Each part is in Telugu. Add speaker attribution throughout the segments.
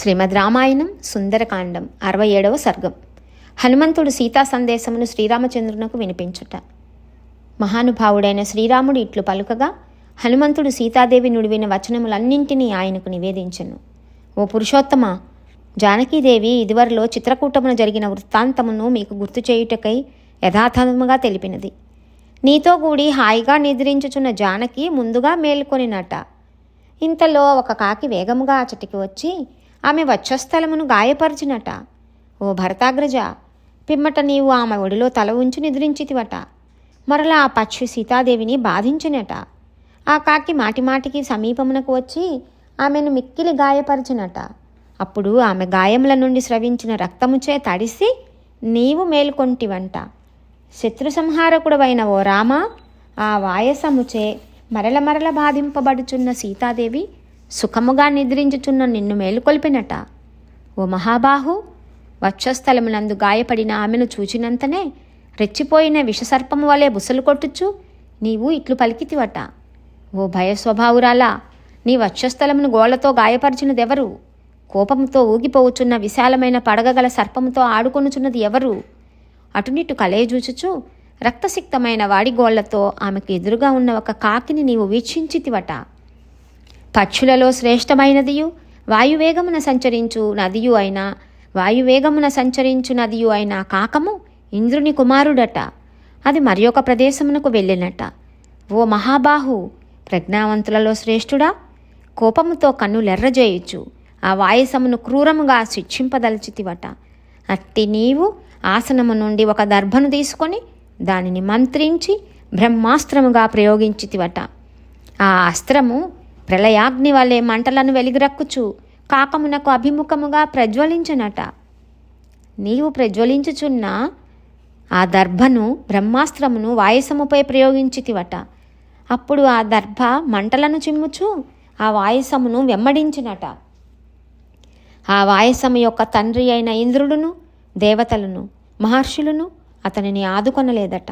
Speaker 1: శ్రీమద్ రామాయణం సుందరకాండం అరవై ఏడవ సర్గం. హనుమంతుడు సీతా సందేశమును శ్రీరామచంద్రునకు వినిపించుట. మహానుభావుడైన శ్రీరాముడు ఇట్లు పలుకగా హనుమంతుడు సీతాదేవి నుడివిన వచనములన్నింటినీ ఆయనకు నివేదించెను. ఓ పురుషోత్తమ జానకీదేవి ఇదివరలో చిత్రకూటమున జరిగిన వృత్తాంతమును మీకు గుర్తు చేయుటకై యథాతథముగా తెలిపినది. నీతో కూడి హాయిగా నిద్రించుచున్న జానకి ముందుగా మేల్కొనినట. ఇంతలో ఒక కాకి వేగముగా అచటికి వచ్చి ఆమె వచ్చస్థలమును గాయపరిచినట. ఓ భరతాగ్రజ పిమ్మట నీవు ఆమె ఒడిలో తల ఉంచి నిద్రించితివట. మరలా ఆ పక్షి సీతాదేవిని బాధించినట. ఆ కాకి మాటిమాటికి సమీపమునకు వచ్చి ఆమెను మిక్కిలి గాయపరిచినట. అప్పుడు ఆమె గాయముల నుండి స్రవించిన రక్తముచే తడిసి నీవు మేలుకొంటివంట. శత్రు సంహారకుడవైన ఓ రామ ఆ వాయసముచే మరల మరల బాధింపబడుచున్న సీతాదేవి సుఖముగా నిద్రించుచున్న నిన్ను మేలుకొల్పినట. ఓ మహాబాహు వక్షస్థలమునందు గాయపడిన ఆమెను చూచినంతనే రెచ్చిపోయిన విషసర్పము వలె బుసలు కొట్టుచు నీవు ఇట్లు పలికితివట. ఓ భయస్వభావురాలా నీ వక్షస్థలమును గోళ్ళతో గాయపరిచినదెవరు? కోపంతో ఊగిపోవుచున్న విశాలమైన పడగగల సర్పముతో ఆడుకొనుచున్నది ఎవరు? అటునిటు కలయజూచుచు రక్తసిక్తమైన వాడిగోళ్ళతో ఆమెకు ఎదురుగా ఉన్న ఒక కాకిని నీవు వీక్షించితివట. పక్షులలో శ్రేష్టమైనదియు వాయువేగమున సంచరించు నదియు అయిన వాయువేగమున సంచరించు నదియు అయిన కాకము ఇంద్రుని కుమారుడట. అది మరి ఒక ప్రదేశమునకు వెళ్ళినట. ఓ మహాబాహు ప్రజ్ఞావంతులలో శ్రేష్ఠుడా కోపముతో కన్నులెర్రజేయుచు ఆ వాయసమును క్రూరముగా శిక్షింపదలచితివట. అట్టి నీవు ఆసనము నుండి ఒక దర్భను తీసుకొని దానిని మంత్రించి బ్రహ్మాస్త్రముగా ప్రయోగించితివట. ఆ అస్త్రము ప్రళయాగ్ని వలె మంటలను వెలిగిరక్కుచు కాకమునకు అభిముఖముగా ప్రజ్వలించునట. నీవు ప్రజ్వలించుచున్న ఆ దర్భను బ్రహ్మాస్త్రమును వాయసముపై ప్రయోగించితివట. అప్పుడు ఆ దర్భ మంటలను చిమ్ముచు ఆ వాయసమును వెమ్మడించినట ఆ వాయసము యొక్క తండ్రి అయిన ఇంద్రుడును దేవతలను మహర్షులను అతనిని ఆదుకొనలేదట.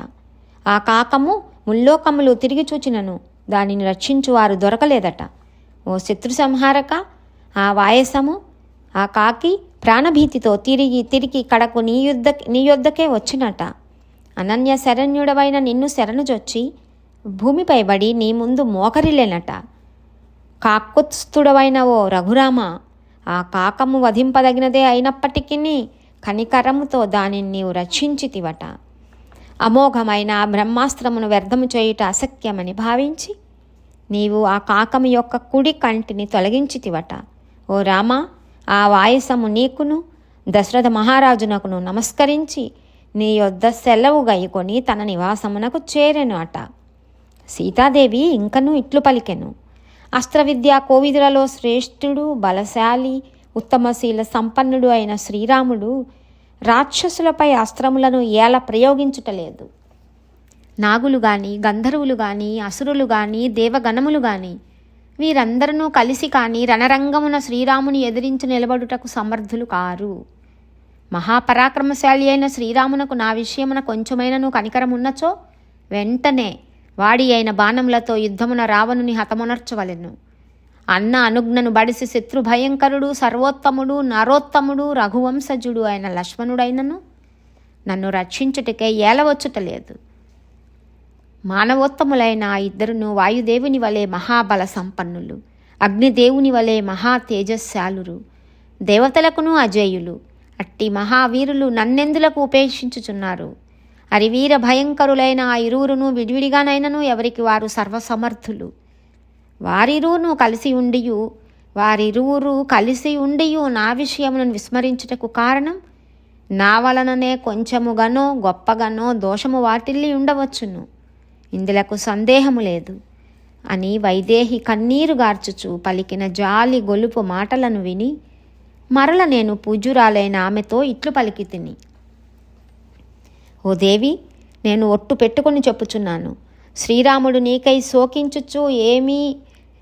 Speaker 1: ఆ కాకము ముల్లోకములు తిరిగి చూచినను దానిని రక్షించు వారు దొరకలేదట. ఓ శత్రు సంహారక ఆ వాయసము ఆ కాకి ప్రాణభీతితో తిరిగి తిరిగి కడకు నీ యుద్ధ నీ యొద్దకే వచ్చినట. అనన్య శరణ్యుడవైన నిన్ను శరణుజొచ్చి భూమిపై పడి నీ ముందు మోకరిలేనట కాకుత్స్థుడవైన ఓ రఘురామ ఆ కాకము వధింపదగినదే అయినప్పటికీ కనికరముతో దానిని నీవు రక్షించితివట. అమోఘమైన బ్రహ్మాస్త్రమును వ్యర్థము చేయుట అసఖ్యమని భావించి నీవు ఆ కాకము యొక్క కుడి కంటిని తొలగించితివట. ఓ రామ ఆ వాయసము నీకును దశరథ మహారాజునకును నమస్కరించి నీ యొద్ద సెలవు గైకొని తన నివాసమునకు చేరెను అట సీతాదేవి ఇంకనూ ఇట్లు పలికెను. అస్త్రవిద్య కోవిదులలో శ్రేష్ఠుడు బలశాలి ఉత్తమశీల సంపన్నుడు అయిన శ్రీరాముడు రాక్షసులపై అస్త్రములను ఏల ప్రయోగించుటలేదు. నాగులు గాని గంధర్వులు గాని అసురులు గాని దేవగణములు గాని వీరందరూ కలిసి కాని రణరంగమున శ్రీరాముని ఎదిరించి నిలబడుటకు సమర్థులు కారు. మహాపరాక్రమశాలి అయిన శ్రీరామునకు నా విషయమున కొంచెమైనను కనికరమున్నచో వెంటనే వాడి అయిన బాణములతో యుద్ధమున రావణుని హతమునర్చవలెను. అన్న అనుజ్ఞను బడిసి శత్రు భయంకరుడు సర్వోత్తముడు నరోత్తముడు రఘువంశజుడు అయిన లక్ష్మణుడైనను. నన్ను రక్షించుటకే ఏలవచ్చుట లేదు. మానవోత్తములైన ఆ ఇద్దరును వాయుదేవుని వలె మహాబల సంపన్నులు అగ్నిదేవుని వలె మహా తేజస్శాలురు దేవతలకును అజేయులు. అట్టి మహావీరులు నన్నెందులకు ఉపేక్షించుచున్నారు? అరివీర భయంకరులైన ఆ ఇరువురును విడివిడిగానైనను ఎవరికి వారు సర్వసమర్థులు? వారిరువును కలిసి ఉండియు వారిరువురు కలిసి ఉండియు నా విషయమును విస్మరించుటకు కారణం నా వలననే కొంచెముగానో గొప్పగానో దోషము వాటిల్లి ఉండవచ్చును. ఇందులకు సందేహము లేదు. అని వైదేహి కన్నీరు గార్చుచు పలికిన జాలి గొలుపు మాటలను విని మరల నేను పూజ్యురాలైన ఆమెతో ఇట్లు పలికి తిని ఓ దేవి నేను ఒట్టు పెట్టుకుని చెప్పుచున్నాను. శ్రీరాముడు నీకై శోకించుచు ఏమీ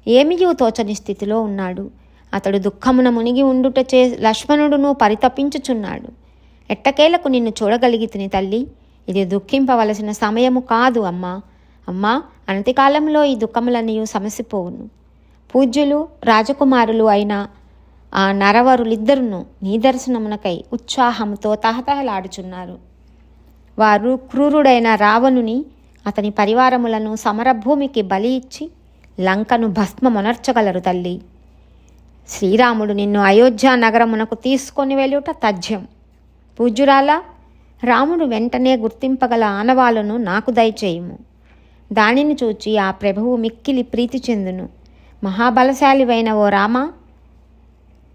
Speaker 1: ఏమియూ తోచని స్థితిలో ఉన్నాడు? అతడు దుఃఖమున మునిగి ఉండుటచే లక్ష్మణుడును పరితపించుచున్నాడు. ఎట్టకేలకు నిన్ను చూడగలిగితిని తల్లి? ఇది దుఃఖింపవలసిన సమయము కాదు అమ్మా. అమ్మా అనతికాలంలో ఈ దుఃఖములన్నీ సమసిపోవును. పూజ్యులు రాజకుమారులు అయిన ఆ నరవరులిద్దరును నీ దర్శనమునకై ఉత్సాహంతో తహతహలాడుచున్నారు. వారు క్రూరుడైన రావణుని అతని పరివారములను సమరభూమికి బలి ఇచ్చి లంకను భస్మమునర్చగలరు తల్లి. శ్రీరాముడు నిన్ను అయోధ్య నగరమునకు తీసుకొని వెళ్ళుట తథ్యం. పూజ్యురాల రాముడు వెంటనే గుర్తింపగల ఆనవాలను నాకు దయచేయుము. దానిని చూచి ఆ ప్రభువు మిక్కిలి ప్రీతి చెందును. మహాబలశాలివైన ఓ రామ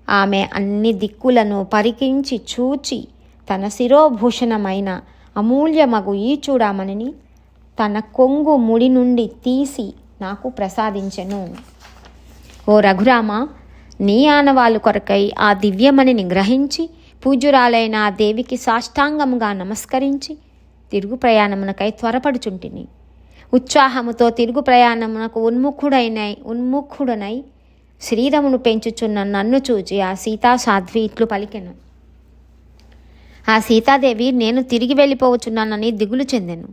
Speaker 1: ఆమె అన్ని దిక్కులను పరికించి చూచి తన శిరోభూషణమైన అమూల్యమగు ఈ చూడామణిని తన కొంగు ముడి నుండి తీసి నాకు ప్రసాదించెను. ఓ రఘురామ నీ ఆనవాళ్ళు కొరకై ఆ దివ్యమణిని గ్రహించి పూజ్యురాలైన ఆ దేవికి సాష్టాంగముగా నమస్కరించి తిరుగు ప్రయాణమునకై త్వరపడుచుంటిని. ఉత్సాహముతో తిరుగు ప్రయాణమునకు ఉన్ముఖుడైన ఉన్ముఖుడనై శ్రీరమును పెంచుచున్న నన్ను చూచి ఆ సీతా సాధ్వి ఇట్లు పలికెను. ఆ సీతాదేవి నేను తిరిగి వెళ్ళిపోవచ్చున్నానని దిగులు చెందెను.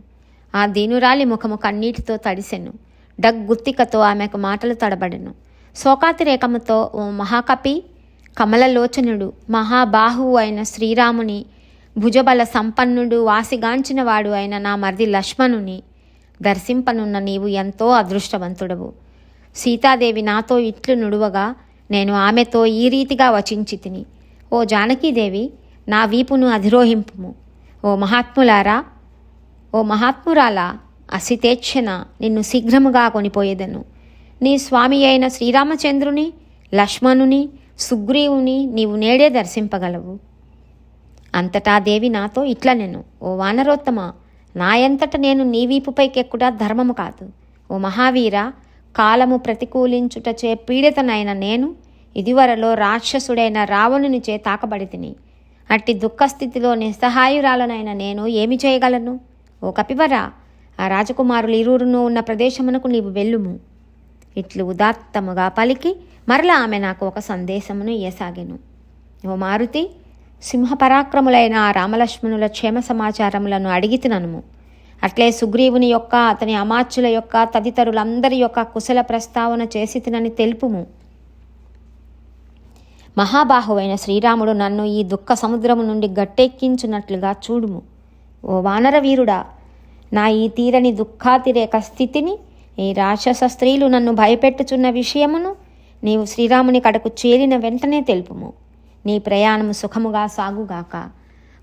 Speaker 1: ఆ దీనురాలి ముఖము కన్నీటితో తడిసెను. డగ్గుత్తికతో ఆమెకు మాటలు తడబడెను. శోకాతిరేకముతో ఓ మహాకపి కమలలోచనుడు మహాబాహువు అయిన శ్రీరాముని భుజబల సంపన్నుడు వాసిగాంచిన వాడు అయిన నా మరిది లక్ష్మణుని దర్శింపనున్న నీవు ఎంతో అదృష్టవంతుడవు. సీతాదేవి నాతో ఇట్లు నుడువగా నేను ఆమెతో ఈ రీతిగా వచించి తిని ఓ జానకీదేవి నా వీపును అధిరోహింపుము. ఓ మహాత్ములారా ఓ మహాత్మురాలా అసితేచ్ఛన నిన్ను శీఘ్రముగా కొనిపోయేదను. నీ స్వామి అయిన శ్రీరామచంద్రుని లక్ష్మణుని సుగ్రీవుని నీవు నేడే దర్శింపగలవు. అంతటా దేవి నాతో ఇట్లా నేను ఓ వానరోత్తమ నాయంతట నేను నీ వీపుపైకెక్కుడా ధర్మము కాదు. ఓ మహావీర కాలము ప్రతికూలించుటచే పీడితనైన నేను ఇదివరలో రాక్షసుడైన రావణునిచే తాకబడి తిని అట్టి దుఃఖస్థితిలో నిస్సహాయురాలనైన నేను ఏమి చేయగలను? ఓ కపివరా ఆ రాజకుమారులు ఇరువురును ఉన్న ప్రదేశమునకు నీవు వెళ్ళుము. ఇట్లు ఉదాత్తముగా పలికి మరలా ఆమె నాకు ఒక సందేశమును ఇయ్యసాగెను. ఓ మారుతి సింహపరాక్రములైన ఆ రామలక్ష్మణుల క్షేమ సమాచారములను అడిగితినను అట్లే సుగ్రీవుని యొక్క అతని అమాత్యుల యొక్క తదితరులందరి యొక్క కుశల ప్రస్తావన చేసి తినని తెలుపుము. మహాబాహువైన శ్రీరాముడు నన్ను ఈ దుఃఖ సముద్రము నుండి గట్టెక్కించున్నట్లుగా చూడుము. ఓ వానర వీరుడా నా ఈ తీరని దుఃఖాతిరేక స్థితిని ఈ రాక్షస స్త్రీలు నన్ను భయపెట్టుచున్న విషయమును నీవు శ్రీరాముని కడకు చేరిన వెంటనే తెలుపుము. నీ ప్రయాణము సుఖముగా సాగుగాక.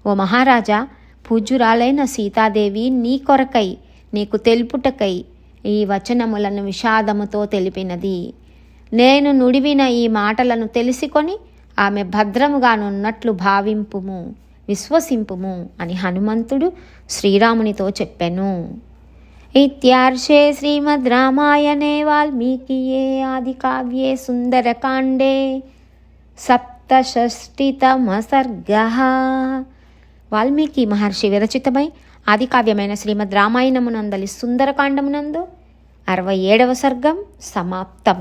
Speaker 1: ఓ మహారాజా పూజ్యురాలైన సీతాదేవి నీ కొరకై నీకు తెలుపుటకై ఈ వచనములను విషాదముతో తెలిపినది. నేను నుడివిన ఈ మాటలను తెలుసుకొని ఆమె భద్రముగానున్నట్లు భావింపుము. విశ్వసింపుము అని హనుమంతుడు శ్రీరామునితో చెప్పెను. ఇత్యార్షే శ్రీమద్ రామాయణే వాల్మీకియే ఆది కావ్యే సుందరకాండే సప్తషష్టితమ సర్గ వాల్మీకి మహర్షి విరచితమై ఆది కావ్యమైన శ్రీమద్ రామాయణమునందలి సుందరకాండమునందు అరవై ఏడవ సర్గం సమాప్తం